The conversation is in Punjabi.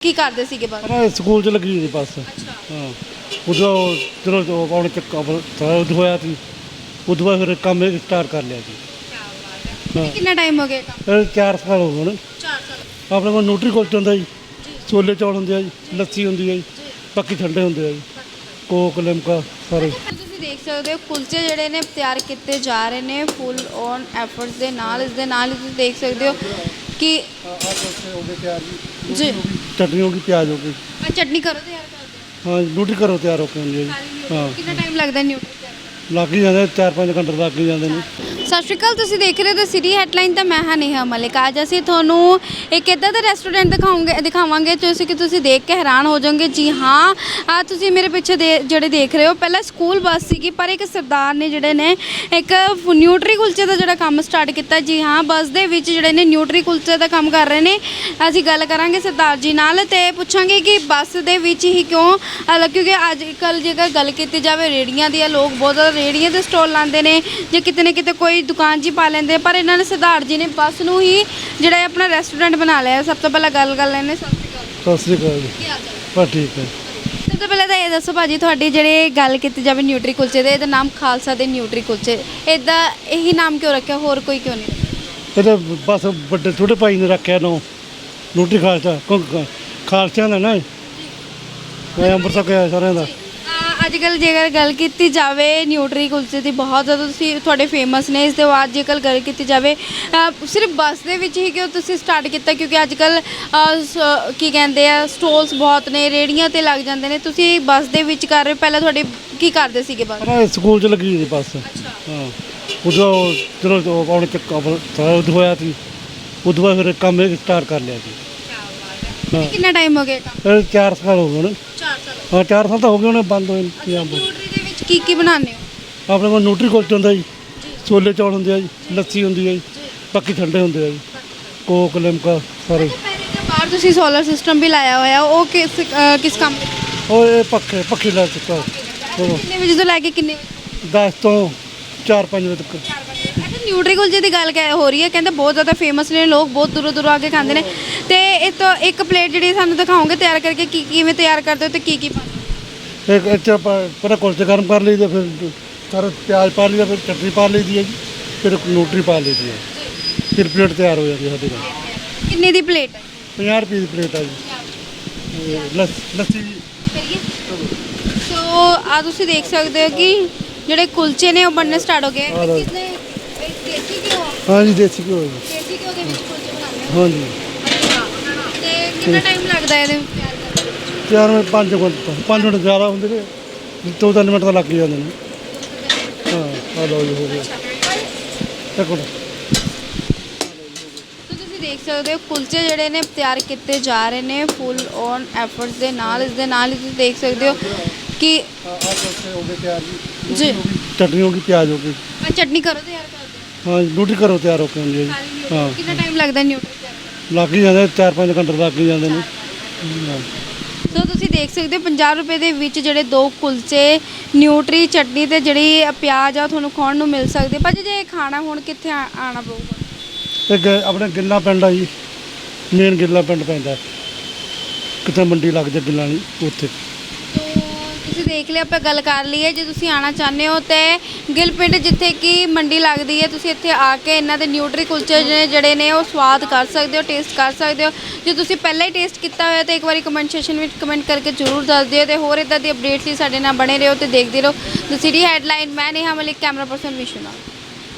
ਕੀ ਕਰਦੇ ਸੀਗੇ ਬਸ ਪਰ ਸਕੂਲ ਚ ਲੱਗੀ ਸੀ ਬੱਸ। ਹਾਂ। ਉਦੋਂ ਚਲੋ ਜੋ ਆਪਣੇ ਚੱਕਾ ਉਦੋਂ ਹੋਇਆ ਸੀ। ਉਦੋਂ ਬਾਅਦ ਫਿਰ ਕੰਮ ਸਟਾਰਟ ਕਰ ਲਿਆ ਸੀ। ਹਾਂ। ਕਿੰਨਾ ਟਾਈਮ ਹੋ ਗਿਆ ਕੰਮ? 4 ਸਾਲ ਹੋ ਗਏ ਨੇ 4 ਸਾਲ। ਆਪਣੇ ਕੋਲ ਨਿਊਟਰੀ ਕੁਲਚਾ ਹੁੰਦਾ ਜੀ। ਛੋਲੇ ਚੌਲ ਹੁੰਦੇ ਆ ਜੀ ਲੱਸੀ ਹੁੰਦੀ ਹੈ ਜੀ। ਬਾਕੀ ਠੰਡੇ ਹੁੰਦੇ ਆ ਜੀ। ਕੋਕ ਲਿਮਕਾ ਸਾਰੇ। ਤੁਸੀਂ ਦੇਖ ਸਕਦੇ ਹੋ ਕੁਲਚੇ ਜਿਹੜੇ ਨੇ ਤਿਆਰ ਕੀਤੇ ਜਾ ਰਹੇ ਨੇ ਫੁੱਲ ਔਨ ਐਫਰਟਸ ਦੇ ਨਾਲ ਇਸ ਦੇ ਨਾਲ ਹੀ ਤੁਸੀਂ ਦੇਖ ਸਕਦੇ ਹੋ ਕਿ ਆ ਕੁਲਚੇ ਹੋ ਗਏ ਤਿਆਰ ਜੀ। ਜੀ। ਚਟਨੀ ਹੋ ਗਈ ਪਿਆਜ਼ ਹੋ ਗਈ ਆ ਚਟਨੀ ਕਰੋ ਤਿਆਰ ਕਰਦੇ ਕਰੋ ਤਿਆਰ ਹੋ ਕੇ ਹੁੰਦੀ ਹੈ। ਕਿੰਨਾ ਟਾਈਮ ਲੱਗਦਾ ਨਿਊਟਰੀ ਤਿਆਰ ਲੱਗ ਹੀ ਜਾਂਦੇ 4-5 ਘੰਟੇ ਲੱਗ ਹੀ ਜਾਂਦੇ ਨੇ। ਸਤਿ ਸ਼੍ਰੀ ਅਕਾਲ, ਤੁਸੀਂ ਦੇਖ ਰਹੇ ਹੋ ਸਿਟੀ ਹੈਡਲਾਈਨ ਤਾਂ ਮੈਂ ਹਾਂ ਨੇਹਾ ਮਲਿਕ। ਅੱਜ ਅਸੀਂ ਤੁਹਾਨੂੰ ਇੱਕ ਇਦਾਂ ਦਾ ਰੈਸਟੋਰੈਂਟ ਦਿਖਾਉਂਗੇ ਦਿਖਾਵਾਂਗੇ ਜਿਸ ਕਿ ਤੁਸੀਂ ਦੇਖ ਕੇ ਹੈਰਾਨ ਹੋ ਜਾਓਗੇ। ਜੀ ਹਾਂ, ਆ ਤੁਸੀਂ ਮੇਰੇ ਪਿੱਛੇ ਦੇ ਜਿਹੜੇ ਦੇਖ ਰਹੇ ਹੋ, ਪਹਿਲਾਂ ਸਕੂਲ ਬੱਸ ਸੀਗੀ, ਪਰ ਇੱਕ ਸਰਦਾਰ ਨੇ ਜਿਹੜੇ ਨੇ ਇੱਕ ਨਿਊਟਰੀ ਕੁਲਚੇ ਦਾ ਜਿਹੜਾ ਕੰਮ ਸਟਾਰਟ ਕੀਤਾ। ਜੀ ਹਾਂ ਬੱਸ ਦੇ ਵਿੱਚ ਜਿਹੜੇ ਨੇ ਨਿਊਟਰੀ ਕੁਲਚੇ ਦਾ ਕੰਮ ਕਰ ਰਹੇ ਨੇ। ਅਸੀਂ ਗੱਲ ਕਰਾਂਗੇ ਸਰਦਾਰ ਜੀ ਨਾਲ ਤੇ ਪੁੱਛਾਂਗੇ ਕਿ ਬੱਸ ਦੇ ਵਿੱਚ ਹੀ ਕਿਉਂ ਕਿਉਂਕਿ ਅੱਜ ਕੱਲ ਜੇਕਰ ਗੱਲ ਕੀਤੀ ਜਾਵੇ, ਰੇੜੀਆਂ ਦੀ ਆ ਲੋਕ ਬਹੁਤ ਜ਼ਿਆਦਾ ਰੇੜੀਆਂ ਦੇ ਸਟਾਲ ਲਾਉਂਦੇ ਨੇ। ਜੇ ਕਿਤੇ ਨਾ ਕਿਤੇ ਕੋਈ ਦੁਕਾਨ ਜੀ ਪਾ ਲੈਂਦੇ ਪਰ ਇਹਨਾਂ ਨੇ ਸਰਦਾਰ ਜੀ ਨੇ ਬੱਸ ਨੂੰ ਹੀ ਜਿਹੜਾ ਆਪਣਾ ਰੈਸਟੋਰੈਂਟ ਬਣਾ ਲਿਆ ਸਭ ਤੋਂ ਪਹਿਲਾਂ ਗੱਲ ਕਰ ਲੈਣੇ ਸਤਿ ਸ਼੍ਰੀ ਅਕਾਲ। ਸਤਿ ਸ੍ਰੀ ਅਕਾਲ ਜੀ। ਕੀ ਹਾਲ ਚਾਲ? ਬਸ ਠੀਕ ਹੈ ਸਭ ਤੋਂ ਪਹਿਲਾਂ ਤਾਂ ਇਹ ਦੱਸੋ ਭਾਜੀ ਤੁਹਾਡੀ ਜਿਹੜੇ ਗੱਲ ਕੀਤੀ ਜਾਵੇ ਨਿਊਟਰੀ ਕੁਲਚੇ ਦੇ ਇਹਦਾ ਨਾਮ ਖਾਲਸਾ ਦੇ ਨਿਊਟਰੀ ਕੁਲਚੇ ਇਹਦਾ ਇਹੀ ਨਾਮ ਕਿਉਂ ਰੱਖਿਆ? ਹੋਰ ਕੋਈ ਕਿਉਂ ਨਹੀਂ ਰੱਖਿਆ? ਇਹਦੇ ਬਸ ਵੱਡੇ ਛੋਟੇ ਭਾਈ ਨੇ ਰੱਖਿਆ ਨੋ ਨਿਊਟਰੀ ਖਾਲਸਾ ਕਿਉਂਕਿ ਖਾਲਸਿਆਂ ਦਾ ਨਾ ਮੈਂ ਅੰਮ੍ਰਿਤਸਰ ਗਿਆ ਸਾਰਿਆਂ ਦਾ। ਅੱਜ ਕੱਲ ਜੇਕਰ ਗੱਲ ਕੀਤੀ ਜਾਵੇ ਨਿਊਟਰੀ ਕੁਲਚੇ ਦੀ ਬਹੁਤ ਜ਼ਿਆਦਾ ਤੁਸੀਂ ਤੁਹਾਡੇ ਫੇਮਸ ਨੇ ਇਸ ਦੇ ਬਾਅਦ ਜੇਕਰ ਗੱਲ ਕੀਤੀ ਜਾਵੇ ਅਹ ਸਿਰਫ ਬੱਸ ਦੇ ਵਿੱਚ ਹੀ ਕਿਉਂ ਤੁਸੀਂ ਸਟਾਰਟ ਕੀਤਾ? ਕਿਉਂਕਿ ਅੱਜ ਕੱਲ ਕੀ ਕਹਿੰਦੇ ਆ ਸਟੋਲਸ ਬਹੁਤ ਨੇ ਰੇੜੀਆਂ ਤੇ ਲੱਗ ਜਾਂਦੇ ਨੇ। ਤੁਸੀਂ ਬੱਸ ਦੇ ਵਿੱਚ ਕਰ ਰਹੇ ਹੋ? ਪਹਿਲਾਂ ਤੁਹਾਡੇ ਕੀ ਕਰਦੇ ਸੀਗੇ ਬੱਸ? ਪਰ ਸਕੂਲ ਚ ਲੱਗੀ ਸੀ ਬੱਸ। ਹਾਂ। ਉਦੋਂ ਚਲੋ ਜੋ ਆਪਣੇ ਚੱਕਾ ਉਦੋਂ ਹੋਇਆ ਸੀ ਉਦੋਂ ਬਾਅਦ ਫਿਰ ਕੰਮ ਸਟਾਰਟ ਕਰ ਲਿਆ ਸੀ। ਹਾਂ। ਕਿੰਨਾ ਟਾਈਮ ਹੋ ਗਿਆ ਕੰਮ? ਇਹ 4 ਸਾਲ ਹੋ ਗਏ ਨੇ 4 ਸਾਲ। ਹਾਂ 4 ਸਾਲ ਤਾਂ ਹੋ ਗਏ ਉਹਨੇ ਬੰਦ ਹੋਏ ਨੂੰ ਪੰਜਾਬ। ਨਿਊਟਰੀ ਦੇ ਵਿੱਚ ਕੀ ਕੀ ਬਣਾਉਂਦੇ ਹੋ? ਆਪਣੇ ਕੋਲ ਨਿਊਟਰੀ ਕੁਲਚਾ ਹੁੰਦਾ ਜੀ ਛੋਲੇ ਚੌਲ ਹੁੰਦੇ ਆ ਜੀ ਲੱਸੀ ਹੁੰਦੀ ਹੈ ਜੀ ਬਾਕੀ ਠੰਡੇ ਹੁੰਦੇ ਆ ਜੀ। ਕੋਕ ਲਿਮਕਾ ਸਾਰੇ। ਪਹਿਲੇ ਬਾਹਰ ਤੁਸੀਂ ਸੋਲਰ ਸਿਸਟਮ ਵੀ ਲਾਇਆ ਹੋਇਆ ਉਹ ਕਿਸ ਅਹ ਕਿਸ ਕੰਮ ਲਈ ਉਹ ਇਹ ਪੱਖੇ ਪੱਖੀ ਲਾ ਚੁੱਕਾ। ਕਿੰਨੇ ਵਜੇ ਤੋਂ ਲੈ ਕੇ ਕਿੰਨੇ ਵਜੇ 10 ਤੋਂ 4-5 ਵਜੇ ਤੱਕ। ਨਿਊਟਰੀ ਕੁਲਚੇ ਦੀ ਗੱਲ ਕਹਿ- ਹੋ ਰਹੀ ਹੈ। ਕਹਿੰਦੇ ਬਹੁਤ ਜ਼ਿਆਦਾ ਫੇਮਸ ਨੇ ਲੋਕ ਬਹੁਤ ਦੂਰੋਂ ਦੂਰੋਂ ਆ ਕੇ ਖਾਂਦੇ ਨੇ। ਤੇ ਇਹ ਤੋਂ ਇੱਕ ਪਲੇਟ ਜਿਹੜੀ ਸਾਨੂੰ ਦਿਖਾਓਗੇ ਤਿਆਰ ਕਰਕੇ ਕੀ ਕਿਵੇਂ ਤਿਆਰ ਕਰਦੇ ਹੋ ਤੇ ਕੀ ਕੀ ਪਾਉਂਦੇ ਇੱਕ ਇੱਥੇ ਆਪਾਂ ਪਹਿਲਾਂ ਕੁਲਚੇ ਗਰਮ ਕਰ ਲਈਦੇ ਫਿਰ ਸਾਰਾ ਪਿਆਜ਼ ਪਾ ਲਈਦਾ ਫਿਰ ਚਟਨੀ ਪਾ ਲਈਦੀ ਹੈ ਜੀ ਫਿਰ ਨਿਊਟਰੀ ਪਾ ਲਈਦੀ ਹੈ। ਫਿਰ ਪਲੇਟ ਤਿਆਰ ਹੋ ਜਾਂਦੀ ਹੈ ਸਾਡੇ ਕੋਲ? ਕਿੰਨੇ ਦੀ ਪਲੇਟ ਹੈ? 50 ਰੁਪਏ ਦੀ ਪਲੇਟ ਆ ਜੀ। ਇਹ ਲੱਸ- ਲੱਸੀ ਕਰੀਏ ਸੋ ਆ ਤੁਸੀਂ ਦੇਖ ਸਕਦੇ ਹੋ ਕਿ ਜਿਹੜੇ ਕੁਲਚੇ ਨੇ ਉਹ ਬਣਨੇ ਸਟਾਰਟ ਹੋ ਗਏ। ਆ ਲਓ। ਦੇਸੀ ਘਿਓ ਹਾਂ ਜੀ ਦੇਸੀ ਘਿਓ ਜੀ। ਦੇਸੀ ਘਿਓ ਦੇ ਵਿੱਚ ਕੁਲਚੇ ਬਣਾਉਂਦੇ ਹੋ? ਹਾਂ ਜੀ ਅੱਛਾ ਤੇ ਕਿੰਨਾ ਟਾਈਮ ਲੱਗਦਾ ਇਹਦੇ ਤਿਆਰ ਕਰਨ ਵਿੱਚ ਤਿਆਰ ਮੈਂ 5 ਮਿੰਟ 5 ਮਿੰਟ ਜ਼ਿਆਦਾ ਹੁੰਦੇ ਨੇ ਦੋ ਤਿੰਨ ਮਿੰਟ ਤਾਂ ਲੱਗ ਹੀ ਜਾਂਦੇ ਨੇ। ਹਾਂ ਆ ਲਓ ਜੀ ਹੋ ਗਿਆ। ਇੱਕ ਮਿੰਟ। ਸੋ ਤੁਸੀਂ ਦੇਖ ਸਕਦੇ ਹੋ ਕੁਲਚੇ ਜਿਹੜੇ ਨੇ ਤਿਆਰ ਕੀਤੇ ਜਾ ਰਹੇ ਨੇ ਫੁੱਲ ਔਨ ਐਫਰਟਸ ਦੇ ਨਾਲ ਇਸ ਦੇ ਨਾਲ ਹੀ ਤੁਸੀਂ ਦੇਖ ਸਕਦੇ ਹੋ ਕਿ ਆ ਕੁਲਚੇ ਹੋ ਗਏ ਤਿਆਰ ਜੀ। ਜੀ। ਚਟਨੀ ਹੋ ਗਈ ਪਿਆਜ਼ ਹੋ ਗਈ। ਚਟਨੀ ਕਰੋ ਤਿਆਰ ਹਾਂ ਨਿਊਟਰੀ ਕਰੋ ਤਿਆਰ ਹੋ ਕੇ ਹੁੰਦੀ ਹੈ ਜੀ। ਹੋ ਹਾਂ। ਕਿੰਨਾ ਟਾਈਮ ਲੱਗਦਾ ਨਿਊਟਰੀ ਤਿਆਰ ਲੱਗ ਹੀ ਜਾਂਦੇ 4-5 ਘੰਟੇ ਲੱਗ ਹੀ ਜਾਂਦੇ ਨੇ। ਹਾਂ। ਸੋ ਤੁਸੀਂ ਦੇਖ ਸਕਦੇ ਹੋ 50 ਰੁਪਏ ਦੇ ਵਿੱਚ ਜਿਹੜੇ ਦੋ ਕੁਲਚੇ ਨਿਊਟਰੀ ਚਟਨੀ ਤੇ ਜਿਹੜੀ ਪਿਆਜ਼ ਆ ਉਹ ਤੁਹਾਨੂੰ ਖਾਣ ਨੂੰ ਮਿਲ ਸਕਦੇ। ਭਾਜੀ ਜੇ ਇਹ ਖਾਣਾ ਹੁਣ ਕਿੱਥੇ ਆ- ਆਉਣਾ ਪਊਗਾ? ਤੇ ਗ- ਆਪਣੇ ਗਿੱਲਾ ਪਿੰਡ ਆ ਜੀ। ਮੇਨ ਗਿੱਲਾ ਪਿੰਡ ਪੈਂਦਾ। ਕਿਤੇ ਮੰਡੀ ਲੱਗ ਜਾ ਗਿੱਲਾ ਨਹੀਂ ਉੱਥੇ। ਤੋ ਤੁਸੀਂ ਦੇਖ ਲਿਆ ਆਪਾਂ ਗੱਲ ਕਰ ਲਈਏ। ਜੇ ਤੁਸੀਂ ਆਣਾ ਚਾਹੁੰਦੇ ਹੋ ਤੇ ਗਿੱਲ ਪਿੰਡ ਜਿੱਥੇ ਕਿ ਮੰਡੀ ਲੱਗਦੀ ਹੈ, ਤੁਸੀਂ ਇੱਥੇ ਆ ਕੇ ਇਹਨਾਂ ਦੇ ਨਿਊਟਰੀ ਕੁਲਚੇ ਜਿਹੜੇ- ਜਿਹੜੇ ਨੇ ਉਹ ਸਵਾਦ ਕਰ ਸਕਦੇ ਹੋ, ਟੇਸਟ ਕਰ ਸਕਦੇ ਹੋ। ਜੇ ਤੁਸੀਂ ਪਹਿਲਾਂ ਹੀ ਟੇਸਟ ਕੀਤਾ ਹੋਇਆ ਤਾਂ ਇੱਕ ਵਾਰੀ ਕਮੈਂਟ ਸੈਸ਼ਨ ਵਿੱਚ ਕਮੈਂਟ ਕਰਕੇ ਜ਼ਰੂਰ ਦੱਸ ਦਿਓ ਤੇ ਹੋਰ ਇਦਾਂ ਦੀ ਅਪਡੇਟਸ ਲਈ ਸਾਡੇ ਨਾਲ ਬਣੇ ਰਹੋ ਤੇ ਦੇਖਦੇ ਰਹੋ। ਦ ਸਿਟੀ ਹੈਡਲਾਈਨ ਮੈਂ ਨੇਹਾ ਮਲਿਕ, ਕੈਮਰਾ ਪਰਸਨ ਵਿਸ਼ੂ ਨਾਲ